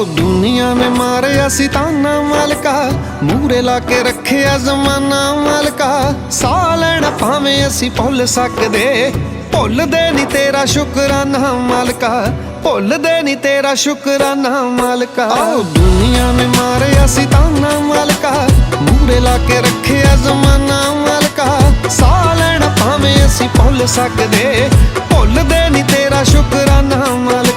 ਹੋ ਦੁਨੀਆ ਨੇ ਮਾਰਿਆ ਸੀ ਤਾਨਾ ਮਾਲਕਾ। ਮੂਰੇ ਲਾ ਕੇ ਰੱਖਿਆ ਜ਼ਮਾਨਾ ਮਾਲਕਾ। ਸਾਹ ਲੈਣਾ ਭਾਵੇਂ ਅਸੀਂ ਭੁੱਲ ਸਕਦੇ। ਭੁੱਲਦੇ ਨਹੀਂ ਤੇਰਾ ਸ਼ੁਕਰਾਨਾ ਮਾਲਕਾ। ਭੁੱਲਦੇ ਨਹੀਂ ਤੇਰਾ ਸ਼ੁਕਰਾਨਾ ਮਾਲਕਾ। ਹੋ ਦੁਨੀਆ ਨੇ ਮਾਰਿਆ ਸੀ ਤਾਨਾ ਮਾਲਕਾ। ਮੂਰੇ ਲਾ ਕੇ ਰੱਖਿਆ ਜ਼ਮਾਨਾ ਮਾਲਕਾ। ਸਾਹ ਲੈਣਾ ਭਾਵੇਂ ਅਸੀਂ ਭੁੱਲ ਸਕਦੇ। ਭੁੱਲਦੇ ਨਹੀਂ ਤੇਰਾ ਸ਼ੁਕਰਾਨਾ ਮਾਲਕਾ।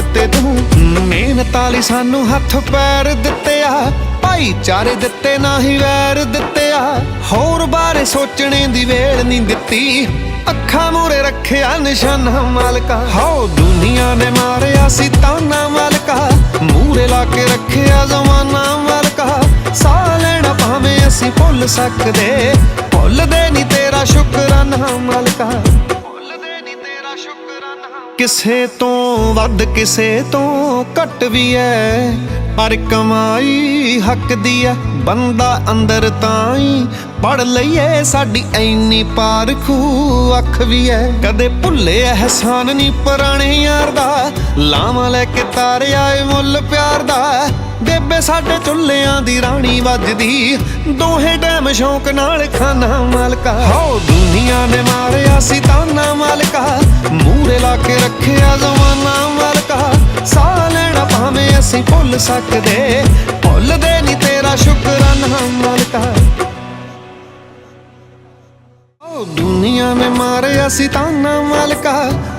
ਦਿੱਤੇ ਤੂੰ। ਮਿਹਨਤ ਵਾਲੀ ਸਾਨੂੰ ਹੱਥ ਪੈਰ ਦਿੱਤੇ ਆ। ਭਾਈਚਾਰੇ ਦਿੱਤੇ ਨਾ ਹੀ ਵੈਰ ਦਿੱਤੇ ਆ। ਹੋਰ ਬਾਰੇ ਸੋਚਣੇ ਦੀ ਵੇਲ ਨਹੀਂ ਦਿੱਤੀ। ਅੱਖਾਂ ਮੂਰੇ ਰੱਖਿਆ ਨਿਸ਼ਾਨਾ ਮਾਲਕਾ। ਹੋ ਦੁਨੀਆ ਨੇ ਮਾਰਿਆ ਸੀ ਤਾਨਾ ਮਾਲਕਾ। ਮੂਰੇ ਲਾ ਕੇ ਰੱਖਿਆ ਜ਼ਮਾਨਾ ਮਾਲਕਾ। ਸਾਹ ਲੈਣਾ ਭਾਵੇਂ ਅਸੀਂ ਭੁੱਲ ਸਕਦੇ। ਭੁੱਲਦੇ ਨਹੀਂ ਤੇਰਾ ਸ਼ੁਕਰਾਨਾ ਮਾਲਕਾ। ਭੁੱਲਦੇ ਨਹੀਂ ਤੇਰਾ ਸ਼ੁਕਰਾਨਾ। ਕਿਸੇ ਤੋਂ ਵੱਧ ਕਿਸੇ ਤੋਂ ਘੱਟ ਵੀ ਐ। ਪਰ ਕਮਾਈ ਹੱਕ ਦੀ ਐ, ਬੰਦਾ ਅੰਦਰ ਤਾਂ ਹੀ ਪੜ ਲਈਏ ਸਾਡੀ ਐਨੀ ਪਾਰਖੂ, ਅੱਖ ਵੀ ਐ। ਕਦੇ ਭੁੱਲੇ ਅਹਿਸਾਨ ਨਹੀਂ ਪੁਰਾਣੇ ਯਾਰ ਦਾ। ਲਾਵਾਂ ਲੈ ਕੇ ਤਾਰਿਆ ਏ ਮੁੱਲ ਪਿਆਰ ਦਾ। ਬੇਬੇ ਸਾਡੇ ਚੁੱਲਿਆਂ ਦੀ ਰਾਣੀ ਵੱਜਦੀ। ਦੋਹੇ ਟਾਈਮ ਸ਼ੌਂਕ ਨਾਲ ਖਾਣਾ ਮਾਲਕਾ। ਹੋ ਦੁਨੀਆ ਨੇ ਮਾਰਿਆ ਸੀ ਤਾਨਾ ਮਾਲਕਾ। ਮੂਰੇ ਲਾ ਕੇ ਰੱਖਿਆ ਜ਼ਮਾਨਾ ਮਾਲਕਾ ਸਾਹ ਲੈਣਾ ਭਾਵੇਂ ਅਸੀਂ ਭੁੱਲ ਸਕਦੇ। ਭੁੱਲਦੇ ਨਹੀਂ ਤੇਰਾ ਸ਼ੁਕਰਾਨਾ, ਮਾਲਕਾ। ਦੁਨੀਆ ਨੇ ਮਾਰਿਆ ਸੀ ਤਾਨਾ, ਮਾਲਕਾ।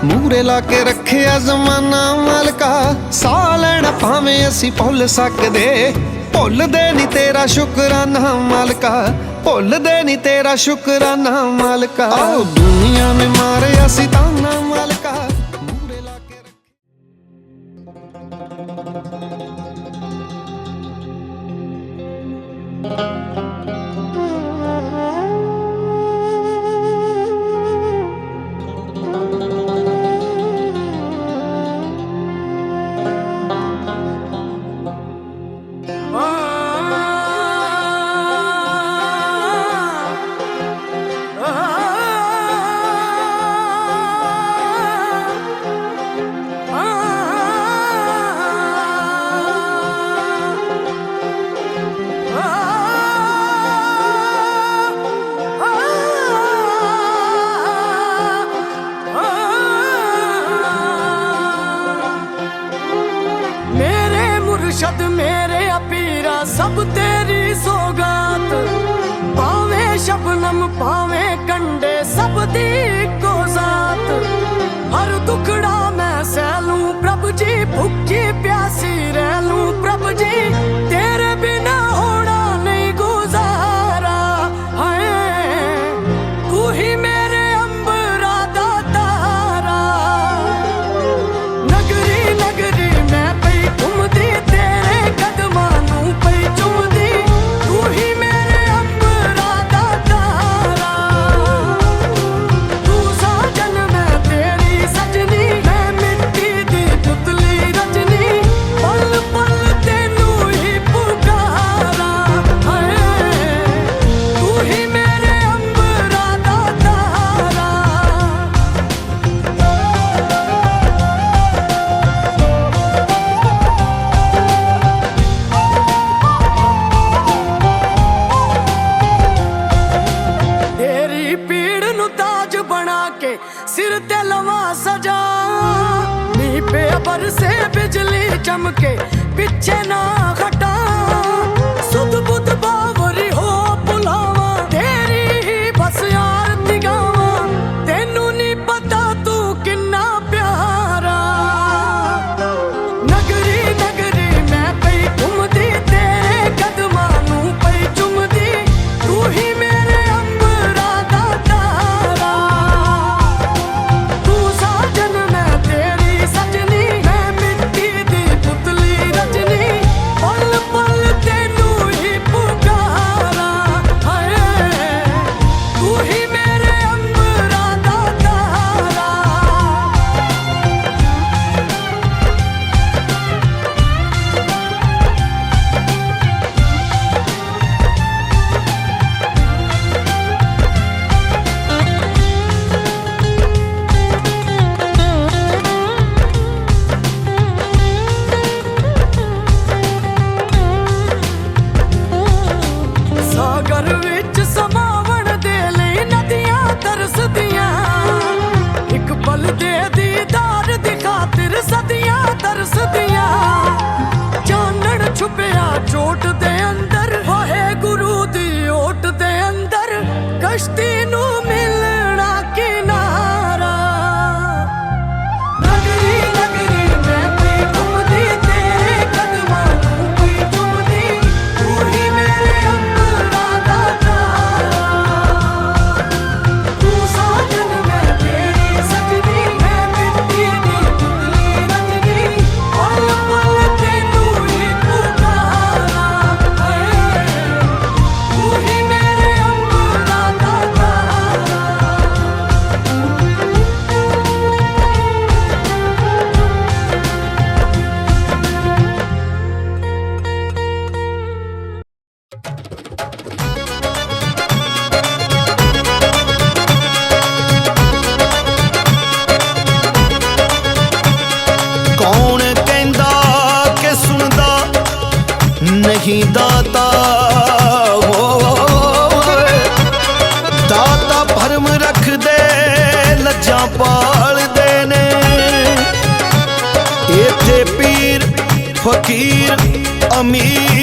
ਮੂਰੇ ਲਾ ਕੇ ਰੱਖਿਆ ਜ਼ਮਾਨਾ, ਮਾਲਕਾ। ਸਾਹ ਲੈਣਾ ਭਾਵੇਂ ਅਸੀਂ ਭੁੱਲ ਸਕਦੇ। ਭੁੱਲਦੇ ਨਹੀਂ ਤੇਰਾ ਸ਼ੁਕਰਾਨਾ, ਮਾਲਕਾ। ਭੁੱਲਦੇ ਨਹੀਂ ਤੇਰਾ ਸ਼ੁਕਰਾਨਾ, ਮਾਲਕਾ। ਓ ਦੁਨੀਆ ਨੇ ਮਾਰਿਆ ਸੀ ਤਾਨਾ ਭਾਵੇਂ ਕੰਡੇ ਸਭ ਦੀ ਨੀ ਬਿਜਲੀ ਚਮਕੇ ਪਿੱਛੇ ਨਾ ਹਟ ਸਾਗਰ ਤਰਸਦੀਆਂ। ਇੱਕ ਪਲ ਦੇ ਦੀਦਾਰ ਦੀ ਖਾਤਰ ਸਦੀਆਂ ਤਰਸਦੀਆਂ। ਚਾਨਣ ਛੁਪਿਆ ਚੋਟ ਦੇ ਅੰਦਰ, ਵਾਹਿਗੁਰੂ ਦੀ ਓਟ ਦੇ ਅੰਦਰ, ਕਸ਼ਤੀ ਫਕੀਰ ਅਮੀਰ।